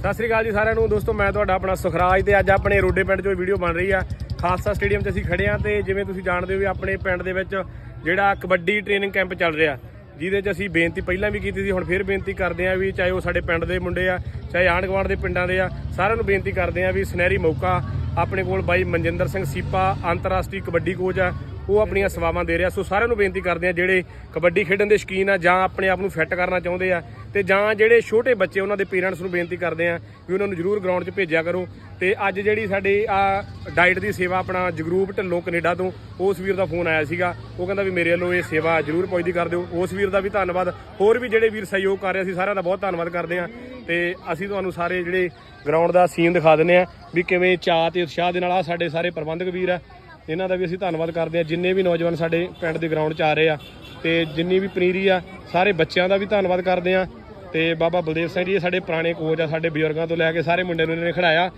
ਸਤਿ ਸ੍ਰੀ ਅਕਾਲ ਜੀ ਸਾਰਿਆਂ ਨੂੰ। ਦੋਸਤੋ, ਮੈਂ ਤੁਹਾਡਾ ਆਪਣਾ ਸੁਖਰਾਜ ਤੇ ਅੱਜ ਆਪਣੇ ਰੋਡੇ ਪਿੰਡ 'ਚੋਂ ਵੀਡੀਓ ਬਣ ਰਹੀ ਆ। ਖਾਲਸਾ ਸਟੇਡੀਅਮ 'ਚ ਅਸੀਂ ਖੜੇ ਆ ਤੇ ਜਿਵੇਂ ਤੁਸੀਂ ਜਾਣਦੇ ਹੋ ਵੀ ਆਪਣੇ ਪਿੰਡ ਦੇ ਵਿੱਚ ਜਿਹੜਾ ਕਬੱਡੀ ਟ੍ਰੇਨਿੰਗ ਕੈਂਪ ਚੱਲ ਰਿਹਾ, ਜਿਹਦੇ 'ਚ ਅਸੀਂ ਬੇਨਤੀ ਪਹਿਲਾਂ ਵੀ ਕੀਤੀ ਸੀ, ਹੁਣ ਫੇਰ ਬੇਨਤੀ ਕਰਦੇ ਆ ਵੀ ਚਾਹੇ ਉਹ ਸਾਡੇ ਪਿੰਡ ਦੇ ਮੁੰਡੇ ਆ, ਚਾਹੇ ਆਂਢ ਗੁਆਂਢ ਦੇ ਪਿੰਡਾਂ ਦੇ ਆ, ਸਾਰਿਆਂ ਨੂੰ ਬੇਨਤੀ ਕਰਦੇ ਆ ਵੀ ਸੁਨਹਿਰੀ ਮੌਕਾ ਆਪਣੇ ਕੋਲ ਬਾਈ ਮਨਜਿੰਦਰ ਸਿੰਘ ਸੀਪਾ, ਅੰਤਰਰਾਸ਼ਟਰੀ ਕਬੱਡੀ ਕੋਚ ਆ, ਉਹ ਆਪਣੀਆਂ ਸੇਵਾਵਾਂ ਦੇ ਰਿਹਾ। ਸੋ ਸਾਰਿਆਂ ਨੂੰ ਬੇਨਤੀ ਕਰਦੇ ਆ, ਜਿਹੜੇ ਕਬੱਡੀ ਖੇਡਣ ਦੇ ਸ਼ੌਕੀਨ ਆ ਜਾਂ ਆਪਣੇ ਆਪ ਨੂੰ ਫਿੱਟ ਕਰਨਾ ਚਾਹੁੰਦੇ ਆ, ਤੇ ਜਾਂ ਜਿਹੜੇ ਛੋਟੇ ਬੱਚੇ ਉਹਨਾਂ ਦੇ ਪੇਰੈਂਟਸ ਨੂੰ ਬੇਨਤੀ ਕਰਦੇ ਆ ਵੀ ਉਹਨਾਂ ਨੂੰ ਜਰੂਰ ਗਰਾਊਂਡ 'ਚ ਭੇਜਿਆ ਕਰੋ। ਤੇ ਅੱਜ ਜਿਹੜੀ ਸਾਡੀ ਆ ਡਾਈਟ ਦੀ ਸੇਵਾ ਆਪਣਾ ਜਗਰੂਪ ਢਿੱਲੋਂ ਕੈਨੇਡਾ ਤੋਂ, ਉਸ ਵੀਰ ਦਾ ਫੋਨ ਆਇਆ ਸੀਗਾ। ਉਹ ਕਹਿੰਦਾ ਵੀ ਮੇਰੇ ਵੱਲੋਂ ਇਹ ਸੇਵਾ ਜਰੂਰ ਪਹੁੰਚਦੀ ਕਰ ਦਿਓ। ਉਸ ਵੀਰ ਦਾ ਵੀ ਧੰਨਵਾਦ। ਹੋਰ ਵੀ ਜਿਹੜੇ ਵੀਰ ਸਹਿਯੋਗ ਕਰ ਰਹੇ ਸੀ, ਸਾਰਿਆਂ ਦਾ ਬਹੁਤ ਧੰਨਵਾਦ ਕਰਦੇ ਆ। ਤੇ ਅਸੀਂ ਤੁਹਾਨੂੰ ਸਾਰੇ ਜਿਹੜੇ ਗਰਾਊਂਡ ਦਾ ਸੀਨ ਦਿਖਾ ਦਿੰਨੇ ਆ ਵੀ ਕਿਵੇਂ ਚਾਅ ਤੇ ਉਤਸ਼ਾਹ ਦੇ ਨਾਲ ਆ ਸਾਡੇ ਸਾਰੇ ਪ੍ਰਬੰਧਕ ਵੀਰ ਆ। ਇਹਨਾਂ ਦਾ ਵੀ ਅਸੀਂ ਧੰਨਵਾਦ ਕਰਦੇ ਆ ਜਿੰਨੇ ਵੀ ਨੌਜਵਾਨ ਸਾਡੇ ਪਿੰਡ ਦੇ ਗਰਾਊਂਡ 'ਚ ਆ ਰਹੇ ਆ ਤੇ ਜਿੰਨੀ ਵੀ ਪਨੀਰੀ ਆ, ਸਾਰੇ ਬੱਚਿਆਂ ਦਾ ਵੀ ਧੰਨਵਾਦ ਕਰਦੇ ਆ ਤੇ ਬਾਬਾ ਬਲਦੇਵ ਸਿੰਘ ਜੀ, ਇਹ ਸਾਡੇ ਪੁਰਾਣੇ ਕੋਚ ਆ, ਸਾਡੇ ਬਜ਼ੁਰਗਾਂ ਤੋਂ ਲੈ ਕੇ ਸਾਰੇ ਮੁੰਡੇ ਨੂੰ ਇਹਨਾਂ ਨੇ ਖੜਾਇਆ